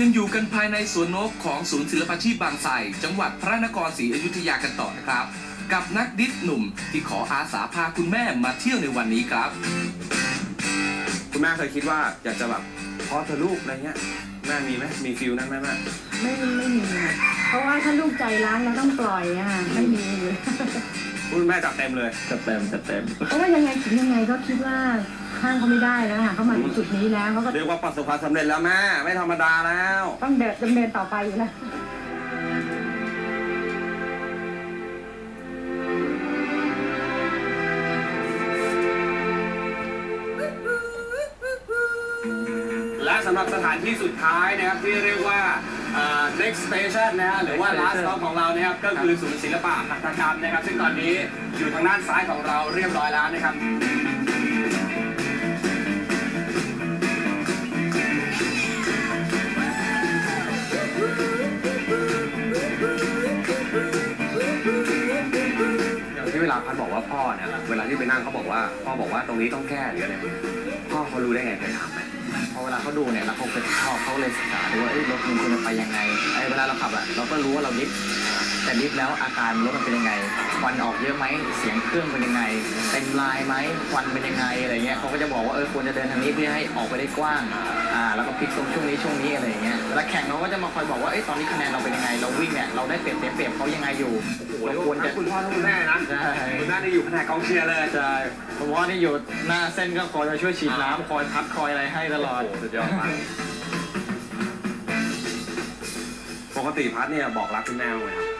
ยังอยู่กันภายในสวนนกของศูนย์ศิลปาชีพบางไทรจังหวัดพระนครศรีอยุธยากันต่อนะครับ กับนักดิฟหนุ่มที่ขออาสาพาคุณแม่มาเที่ยวในวันนี้ครับ คุณแม่เคยคิดว่าอยากจะแบบพอเธอะลูกอะไรเงี้ยแม่มีไหมมีฟิลนั้นไหมแม่ไม่ไม่มีอะเพราะว่าถ้าลูกใจร้ายเราต้องปล่อยอะค่ะไม่มีเลย คุณแม่จัดเต็มเลยจะเต็มจะเต็มเพราะว่ายังไงถึงยังไงก็คิดว่าข้างเขาไม่ได้แล้วค่ะเขามาถึงจุดนี้แล้วเขาก็เรียกว่าประสบความสำเร็จแล้วแม่ไม่ธรรมดาแล้ว ต้องเดินดำเนินต่อไปอยู่แล้วและสำหรับสถานที่สุดท้ายนะครับที่เรียกว่าเอ่อ next station นะฮะหรือว่า last stop ของเรานะครับก็คือศูนย์ศิลปะหัตถกรรมนะครับ ซึ่งตอนนี้อยู่ทางด้านซ้ายของเราเรียบร้อยแล้วนะครับอย่างที่เวลาพัดบอกว่าพ่อเนี่ยเวลาที่ไปนั่งเขาบอกว่าพ่อบอกว่าตรงนี้ต้องแก้หรืออะไรพ่อเขารู้ได้ไงเคยถามไหม พอเวลาเขาดูเนี่ยเราคงเขาเคยชอบเขาเลยศึกษาดูว่าเอ้ยรถมันควรจะไปยังไงไอ้เวลาเราขับอะเราก็รู้ว่าเราดิฟ แต่ดิฟแล้วอาการรถมันเป็นยังไงควันออกเยอะไหมเสียงเครื่องเป็นยังไงเต็มลายไหมควันเป็นยังไงอะไรเงี้ยเขาก็จะบอกว่าเออควรจะเดินทางนี้เพื่อให้ออกไปได้กว้างอ่าแล้วก็พลิกตรงช่วงนี้ช่วงนี้อะไรอย่างเงี้ยเวลาแข่งเราก็จะมาคอยบอกว่าเอ้ยตอนนี้คะแนนเราเป็นยังไงเราวิ่งเนี่ยเราได้เปรียบเสียเปรียบเขายังไงอยู่โอ้โหเราเรียกควรว่าจะทั้งคุณพ่อทั้งคุณแม่นะใช่คุณแม่นี่อยู่แผนกกองเชียร์เลยใช่ผมว่านี่อยู่หน้าเส้นก็คอยมาช่วยฉีดน้ำคอยพัดคอยอะไรให้ตลอดโโหสุดยอดมากปกติพัดเนี่ยบอกรักคุณแม่บ้างไหมครับ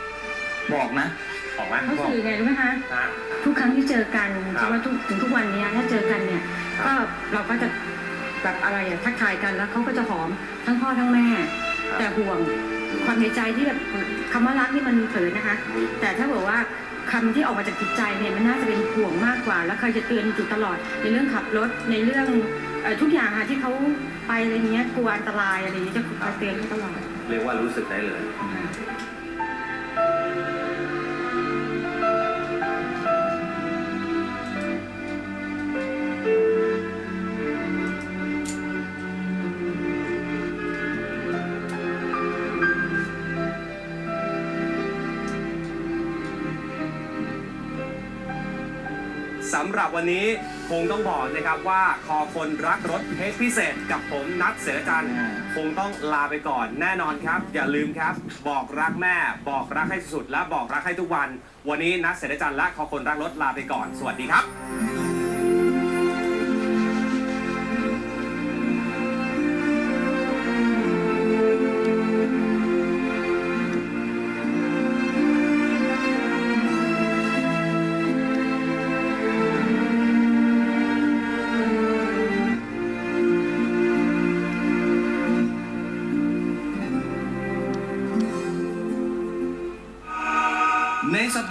บอกนะบอกไหมเขาสื่อไงรู้ไหมคะนะ ทุกครั้งที่เจอกันครับใช่ไหมทุกถึงทุกวันเนี้ยถ้าเจอกันเนี่ยครับ ก็เราก็จะแบบอะไรอะทักทายกันแล้วเขาก็จะหอมทั้งพ่อทั้งแม่ แต่ห่วงความในใจที่แบบคำว่ารักนี่มันเผลอนะคะ แต่ถ้าบอกว่าคำที่ออกมาจากจิตใจเนี่ยมันน่าจะเป็นห่วงมากกว่า แล้วเคยจะเตือนอยู่ตลอดในเรื่องขับรถในเรื่องเอ่อทุกอย่างค่ะที่เขาไปอะไรเงี้ยกลัวอันตรายอะไรอย่างเงี้ยจะคอยเตือนเขาตลอด เรียกว่ารู้สึกได้เลย Música สำหรับวันนี้คงต้องบอกนะครับว่าคอคนรักรถเทสพิเศษกับผมนัทเสรจันทร์อ่าคงต้องลาไปก่อนแน่นอนครับ อย่าลืมครับ บอกรักแม่ บอกรักให้สุดๆและบอกรักให้ทุกวัน วันนี้นัทเสรจันทร์และคอคนรักรถลาไปก่อน สวัสดีครับ ในสัปดาห์